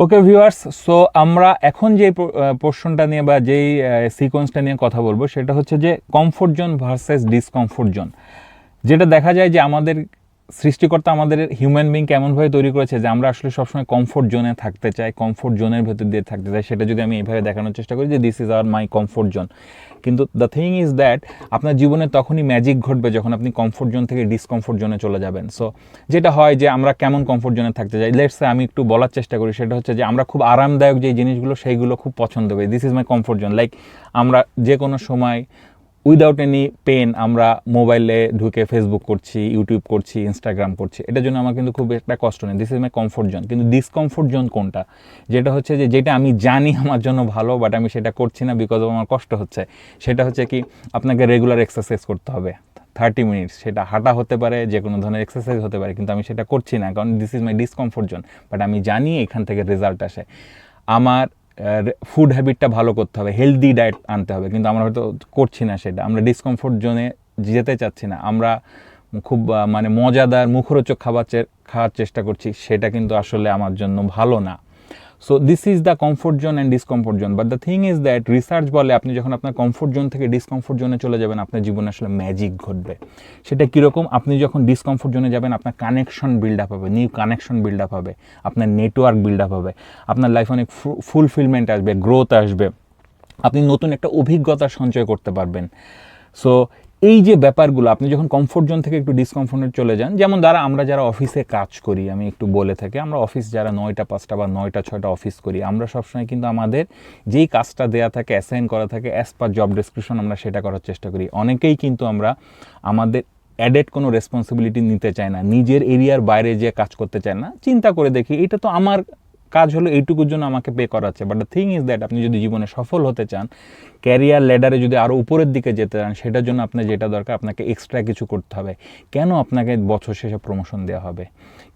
Okay viewers so আমরা এখন যে পোর্শনটা নিয়ে বা যেই সিকোয়েন্সটা নিয়ে কথা বলব, সেটা হচ্ছে যে comfort zone versus discomfort zone যেটা দেখা যায় যে আমাদের সৃষ্টিকর্তা আমাদের হিউম্যান বিং কেমনভাবে তৈরি করেছে যে আমরা আসলে সবসময় কমফোর্ট জোনে থাকতে চাই কমফোর্ট জোনের ভেতর দিয়ে থাকতে চাই, সেটা যদি আমি এইভাবে দেখানোর চেষ্টা করি যে this is our my comfort zone কিন্তু দ্য থিং ইজ দ্যাট আপনার জীবনে তখনই ম্যাজিক ঘটবে যখন আপনি কমফোর্ট জোন থেকে ডিসকমফোর্ট জোনে চলে যাবেন। সো যেটা হয় যে আমরা কেমন কমফোর্ট জোনে থাকতে চাই লেটসে আমি একটু বলার চেষ্টা করি, সেটা হচ্ছে যে আমরা খুব আরামদায়ক যে জিনিসগুলো, সেইগুলো খুব পছন্দ করি। This is my comfort zone like আমরা যে কোনো সময় উইদাউট এনি পেন আমরা মোবাইলে ঢুকে ফেসবুক করছি ইউটিউব করছি ইনস্টাগ্রাম করছি। এটার জন্য আমার কিন্তু খুব একটা কষ্ট নেই। This is my comfort zone কিন্তু ডিসকমফোর্ট জোন কোনটা? যেটা হচ্ছে যে, যেটা আমি জানি আমার জন্য ভালো বাট আমি সেটা করছি না বিকজ আমার কষ্ট হচ্ছে। সেটা হচ্ছে কি, আপনাকে রেগুলার এক্সারসাইজ করতে হবে। থার্টি মিনিটস সেটা হাঁটা হতে পারে যে কোনো ধরনের এক্সারসাইজ হতে পারে, কিন্তু আমি সেটা করছি না। কারণ this is my discomfort zone but আমি জানি এখান থেকে রেজাল্ট আসে। আমার ফুড হ্যাবিটটা ভালো করতে হবে হেলদি ডায়েট আনতে হবে। কিন্তু আমরা হয়তো করছি না সেটা। আমরা ডিসকমফোর্ট জোনে যেতে চাচ্ছি না। আমরা খুব মানে মজাদার মুখরোচক খাবার খাওয়ার চেষ্টা করছি, সেটা কিন্তু আসলে আমার জন্য ভালো না। So this is the comfort zone and discomfort zone but the thing is that research বলে আপনি যখন আপনার কমফোর্ট জোন থেকে ডিসকমফোর্ট জোনে চলে যাবেন, আপনার জীবনে আসলে ম্যাজিক ঘটবে। সেটা কীরকম? আপনি যখন ডিসকমফোর্ট জোনে যাবেন, আপনার কানেকশন বিল্ড আপ হবে নিউ কানেকশন বিল্ড আপ হবে, আপনার নেটওয়ার্ক বিল্ড আপ হবে, আপনার লাইফে অনেক ফুলফিলমেন্ট আসবে গ্রোথ আসবে। আপনি নতুন একটা অভিজ্ঞতা সঞ্চয় করতে পারবেন। সো এই যে ব্যাপারগুলো, আপনি যখন কমফোর্ট জোন থেকে একটু ডিসকমফোর্টে চলে যান, যেমন দ্বারা আমরা যারা অফিসে কাজ করি, আমি একটু বলে থাকি, আমরা অফিস যারা নয়টা, পাঁচটা বা নয়টা, ছয়টা অফিস করি, আমরা সবসময় কিন্তু আমাদের যেই কাজটা দেয়া থাকে অ্যাসাইন করা থাকে অ্যাজ পার জব ডেসক্রিপশন আমরা সেটা করার চেষ্টা করি। অনেকেই কিন্তু আমরা আমাদের অ্যাডেড কোনো রেসপন্সিবিলিটি নিতে চায় না, নিজের এরিয়ার বাইরে যে কাজ করতে চায় না, চিন্তা করে দেখি, এটা তো আমার কাজ হলো এইটুকুর জন্য আমাকে পে করাচ্ছে। But the thing is that আপনি যদি জীবনে সফল হতে চান ক্যারিয়ার লেডারে যদি আরও উপরের দিকে যেতে চান, সেটার জন্য আপনার যেটা দরকার, আপনাকে এক্সট্রা কিছু করতে হবে। কেন আপনাকে বছর শেষে প্রমোশন দেওয়া হবে?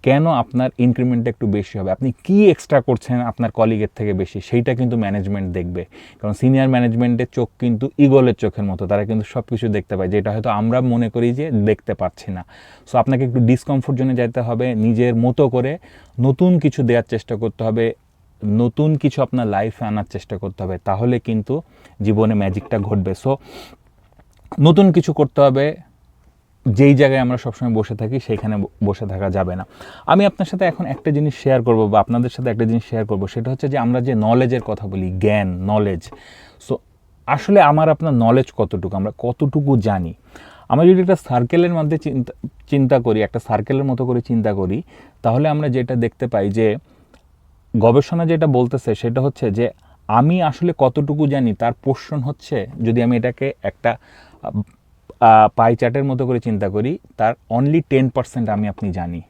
কেন আপনার ইনক্রিমেন্টটা একটু বেশি হবে? আপনি কি এক্সট্রা করছেন আপনার কলিগের থেকে বেশি? সেইটা কিন্তু ম্যানেজমেন্ট দেখবে। কারণ সিনিয়র ম্যানেজমেন্টের চোখ কিন্তু ইগলের চোখের মতো। তারা কিন্তু সব কিছু দেখতে পায়, যেটা হয়তো আমরা মনে করি যে দেখতে পাচ্ছি না। সো আপনাকে একটু ডিসকমফোর্ট জন্য যেতে হবে নিজের মতো করে। নতুন কিছু দেওয়ার চেষ্টা করতে হবে, নতুন কিছু আপনার লাইফে আনার চেষ্টা করতে হবে, তাহলে কিন্তু জীবনে ম্যাজিকটা ঘটবে। সো নতুন কিছু করতে হবে, যেই জায়গায় আমরা সবসময় বসে থাকি সেইখানে বসে থাকা যাবে না। আমি আপনার সাথে এখন একটা জিনিস শেয়ার করব বা আপনাদের সাথে একটা জিনিস শেয়ার করব, সেটা হচ্ছে যে আমরা যে নলেজের কথা বলি, জ্ঞান নলেজ সো আসলে আমার আপনার নলেজ কতটুকু, আমরা কতটুকু জানি? আমরা যদি একটা সার্কেলের মধ্যে চিন্তা চিন্তা করি, একটা সার্কেলের মতো করে চিন্তা করি, তাহলে আমরা যেটা দেখতে পাই যে, গবেষণা যেটা বলতেছে সেটা হচ্ছে যে, আমি আসলে কতটুকু জানি, তার পোষণ হচ্ছে, যদি আমি এটাকে একটা পাই চার্টের মতো করে চিন্তা করি, তার অনলি টেন পার্সেন্ট আমি আপনি জানি।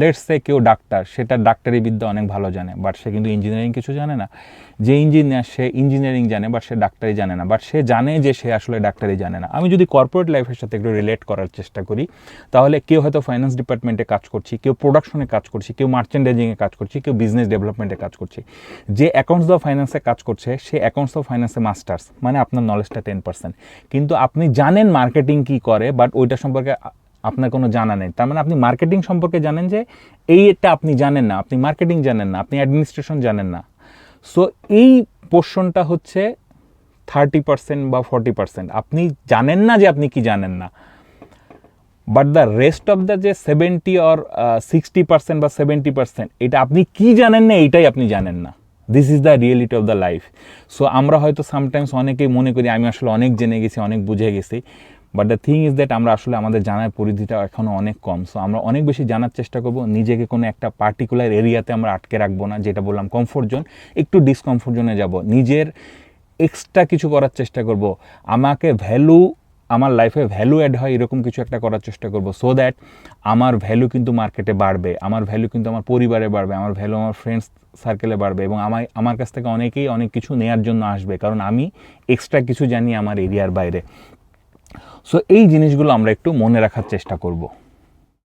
লেটস সে কেউ ডাক্তার, সেটা ডাক্তারি বিদ্যা অনেক ভালো জানে বাট সে কিন্তু ইঞ্জিনিয়ারিং কিছু জানে না। যে ইঞ্জিনিয়ার সে ইঞ্জিনিয়ারিং জানে বাট সে ডাক্তারি জানে না। বাট সে জানে যে সে আসলে ডাক্তারি জানে না। আমি যদি কর্পোরেট লাইফের সাথে একটু রিলেট করার চেষ্টা করি, তাহলে কেউ হয়তো ফাইন্যান্স ডিপার্টমেন্টে কাজ করছি, কেউ প্রোডাকশনে কাজ করছি, কেউ মার্চেন্ডাইজিংয়ে কাজ করছি, কেউ বিজনেস ডেভেলপমেন্টে কাজ করছি। যে অ্যাকাউন্টস অফ ফাইন্যান্সে কাজ করছে, সে অ্যাকাউন্টস অফ ফাইন্যান্সে মাস্টার্স মানে আপনার নলেজটা টেন পার্সেন্ট কিন্তু আপনি জানেন মার্কেটিং কী করে বাট ওইটা সম্পর্কে আপনার কোনো জানা নেই। তার মানে আপনি মার্কেটিং সম্পর্কে জানেন যে এইটা আপনি জানেন না, আপনি মার্কেটিং জানেন না, আপনি অ্যাডমিনিস্ট্রেশন জানেন না। সো এই পোর্শনটা হচ্ছে থার্টি পার্সেন্ট বা ফর্টি পার্সেন্ট আপনি জানেন না যে আপনি কি জানেন না। But the rest of the যে সেভেন্টি অর সিক্সটি পার্সেন্ট বা সেভেন্টি পার্সেন্ট এটা আপনি কি জানেন না, এইটাই আপনি জানেন না। This is the reality of the life so আমরা হয়তো সামটাইমস অনেকেই মনে করি, আমি আসলে অনেক জেনে গেছি, অনেক বুঝে গেছি। But the thing is that আমরা আসলে আমাদের জানার পরিধিটা এখনও অনেক কম। সো আমরা অনেক বেশি জানার চেষ্টা করব, নিজেকে কোনো একটা পার্টিকুলার এরিয়াতে আমরা আটকে রাখব না, যেটা বললাম কমফোর্ট জোন একটু ডিসকমফোর্ট জোনে যাব। নিজের এক্সট্রা কিছু করার চেষ্টা করব। আমাকে ভ্যালু আমার লাইফে ভ্যালু অ্যাড হয় এরকম কিছু একটা করার চেষ্টা করব। সো দ্যাট আমার ভ্যালু কিন্তু মার্কেটে বাড়বে, আমার ভ্যালু কিন্তু আমার পরিবারে বাড়বে, আমার ভ্যালু আমার ফ্রেন্ডস সার্কেলে বাড়বে এবং আমার আমার কাছ থেকে অনেকেই অনেক কিছু নেয়ার জন্য আসবে। কারণ আমি এক্সট্রা কিছু জানি আমার এরিয়ার বাইরে। সো এই জিনিসগুলো আমরা একটু মনে রাখার চেষ্টা করব।